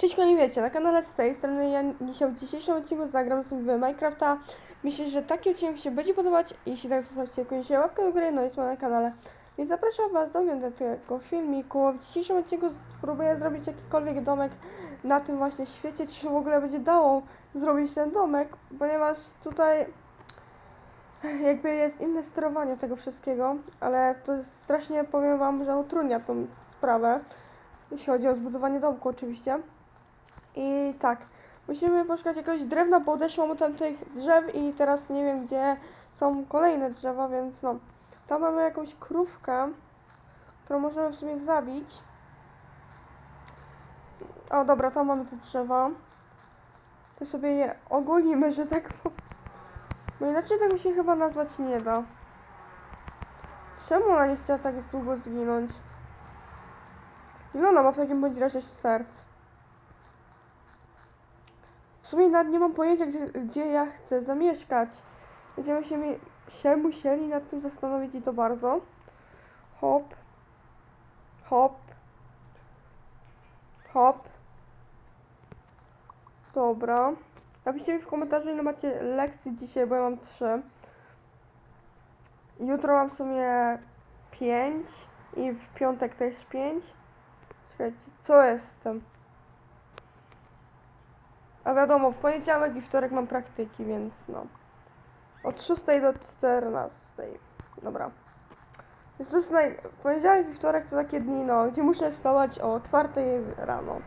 Cześć kochani, wiecie, na kanale z tej strony ja dzisiaj w dzisiejszym odcinku zagram sobie Minecrafta. Myślę, że taki odcinek się będzie podobać. Jeśli tak, zostawcie koniecznie łapkę do góry, no jest na kanale. Więc zapraszam Was do oglądania tego filmiku. W dzisiejszym odcinku spróbuję zrobić jakikolwiek domek na tym właśnie świecie, czy się w ogóle będzie dało zrobić ten domek, ponieważ tutaj jakby jest inne sterowanie tego wszystkiego, ale to strasznie, powiem Wam, że utrudnia tą sprawę, jeśli chodzi o zbudowanie domku oczywiście. I tak, musimy poszukać jakiegoś drewna, bo odeszłam tam tych drzew i teraz nie wiem, gdzie są kolejne drzewa, więc no. Tam mamy jakąś krówkę, którą możemy w sumie zabić. O, dobra, tam mamy te drzewa. To sobie je ogolimy, że tak. Bo inaczej tego się chyba nazwać nie da. Czemu ona nie chciała tak długo zginąć? Ile ona ma w takim bądź razie serc? Sumie nawet nie mam pojęcia, gdzie, gdzie ja chcę zamieszkać. Będziemy się, się musieli nad tym zastanowić i to bardzo. Hop. Hop. Hop. Dobra. Napiszcie mi w komentarzu, ile macie lekcji dzisiaj, bo ja mam trzy. Jutro mam w sumie pięć i w piątek też pięć. Czekajcie, co jestem? A wiadomo, w poniedziałek i wtorek mam praktyki, więc no. Od 6 do 14. Dobra. Więc to jest naj... Poniedziałek i wtorek to takie dni, no, gdzie muszę wstawać o 4 rano.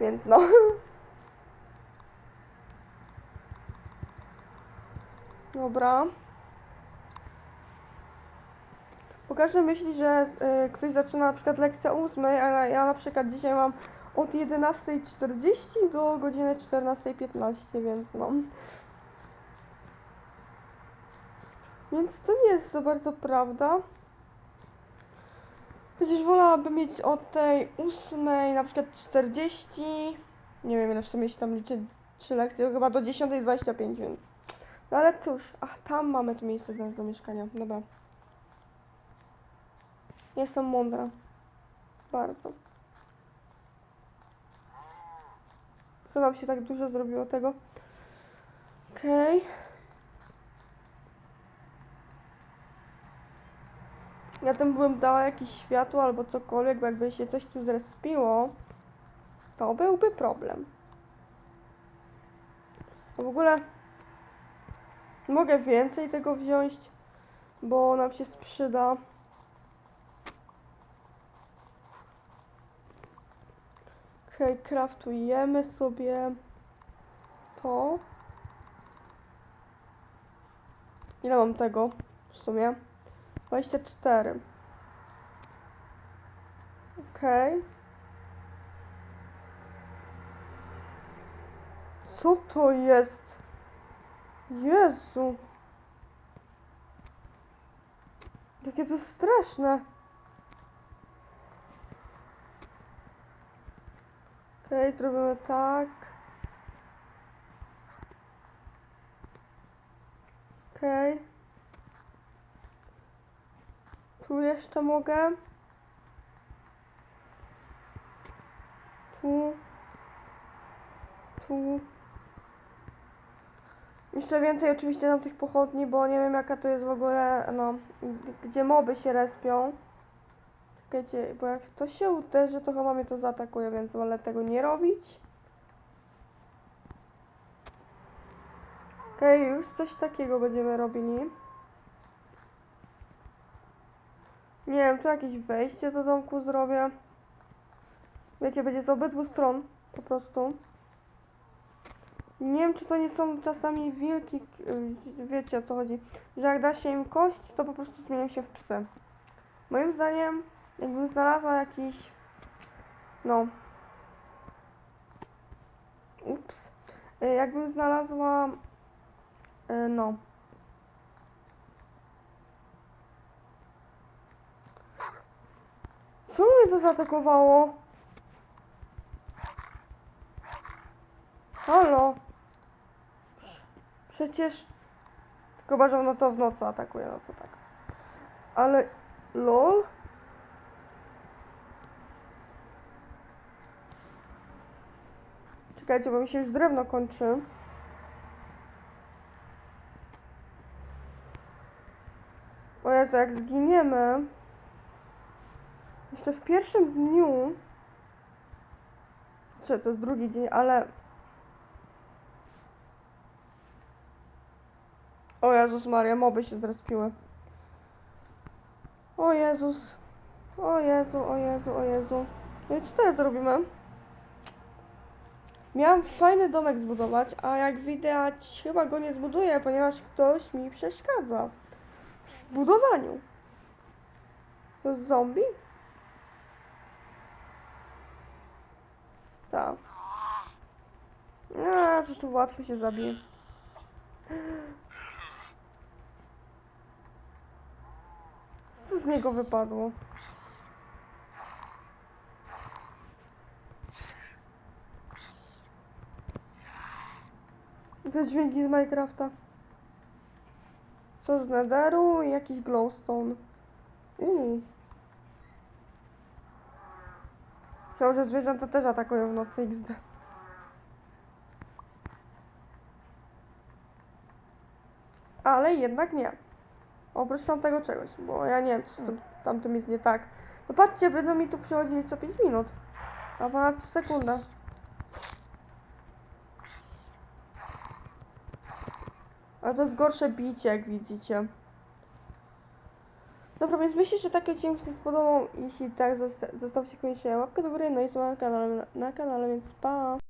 Więc no. Dobra. Bo każdy myśli, że y, ktoś zaczyna na przykład lekcję 8, ale ja na przykład dzisiaj mam od 11.40 do godziny 14.15, więc no. Więc to nie jest za bardzo prawda. Chociaż wolałabym mieć od tej 8 na przykład 40. Nie wiem ile w sumie się tam liczy 3 lekcje, chyba do 10.25, więc. No ale cóż, ach tam mamy to miejsce do zamieszkania. Dobra. Jestem mądra. Bardzo. Co nam się tak dużo zrobiło tego? Okej. Ja tym bym dała jakieś światło albo cokolwiek, bo jakby się coś tu zrespiło, to byłby problem. A w ogóle mogę więcej tego wziąć, bo nam się sprzyda. Okej, kraftujemy sobie to. Ile mam tego w sumie? 24. Okej. Co to jest? Jezu. Jakie to straszne. Okej, zrobimy tak. Okej. Tu jeszcze mogę. Tu. Tu. Jeszcze więcej oczywiście na tych pochodni, bo nie wiem jaka to jest w ogóle, no, gdzie moby się respią. Czekajcie, bo jak to się uderzy, to chyba mnie to zaatakuje, więc wolę tego nie robić. Okej, już coś takiego będziemy robili. Nie wiem, tu jakieś wejście do domku zrobię. Wiecie, będzie z obydwu stron, po prostu. Nie wiem, czy to nie są czasami wilki, y, wiecie o co chodzi, że jak da się im kość, to po prostu zmienią się w psy. Moim zdaniem, jakbym znalazła jakiś, no, ups, Y, jakbym znalazła, y, no, co mnie to zaatakowało? Halo? Przecież... Tylko że ono to w nocy atakuje, no to tak. Ale... LOL? Czekajcie, bo mi się już drewno kończy. O Jezu, jak zginiemy. Jeszcze w pierwszym dniu. Czy to jest drugi dzień, ale. O Jezus Maria, moby się zrespiły. O Jezus. O Jezu, o Jezu, o Jezu. No i co teraz robimy? Miałam fajny domek zbudować, a jak widać chyba go nie zbuduję, ponieważ ktoś mi przeszkadza w budowaniu. To jest zombie? Tak. A, to tu łatwo się zabije. Co z niego wypadło? Te dźwięki z Minecrafta. Co z Netheru i jakiś glowstone. Uuu. Myślałam, że zwierzęta też atakują w nocy XD. Ale jednak nie. Oprócz tamtego czegoś, bo ja nie wiem, co z tym, tamtym jest nie tak. No patrzcie, będą mi tu przychodzili co 5 minut. A ponad sekundę. Ale to jest gorsze bicie, jak widzicie. Dobra, więc myślę, że taki odcinek się spodobał. Jeśli tak, zosta- zostawcie koniecznie łapkę do góry, no i na kanale, na kanale, więc pa!